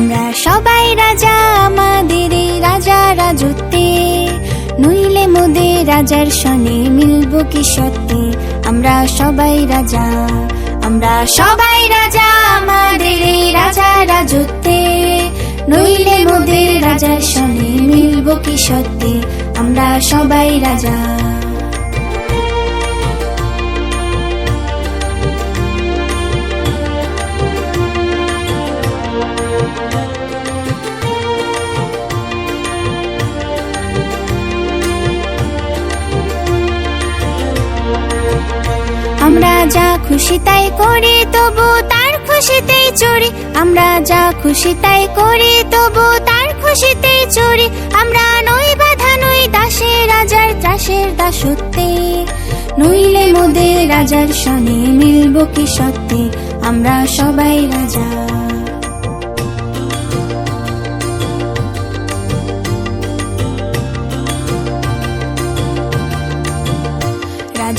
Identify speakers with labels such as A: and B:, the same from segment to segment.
A: আমরা সবাই রাজা, আমাদের রাজা রাজত্বে। নইলে মোদের রাজার সনে মিলব কি সত্যি? আমরা সবাই রাজা, আমরা সবাই রাজা, আমাদের রাজা রাজত্বে। নইলে মোদের রাজার সনে মিলব কি সত্যি? আমরা সবাই রাজা। আমরা যা খুশি তাই করি, তবু তার খুশিতেই চড়ি আমরা যা খুশি তাই করি, তবু তার খুশিতেই চড়ি আমরা নই বাধা, নই দাসে, রাজার ত্রাসের দাসত্বে। নইলে মোদের রাজার সনে মিলব কি সত্যি? আমরা সবাই রাজা।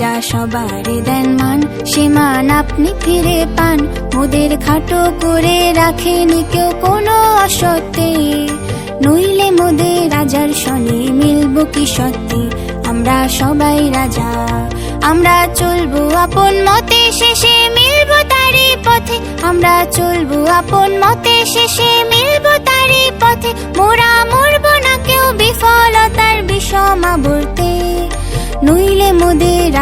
A: রাজা সবারে দেন মান, সে মান আপনি ফিরে পান। মোদের খাটো করে রাখেনি কেউ কোনো অসত্যে। নইলে মোদের রাজার সনে মিলব কি সত্যি? আমরা সবাই রাজা, আমরা চলবো আপন মতে, শেষে মিলব তারই পথে। আমরা চলবো আপন মতে, শেষে মিলব তারই পথে। মোরা মরব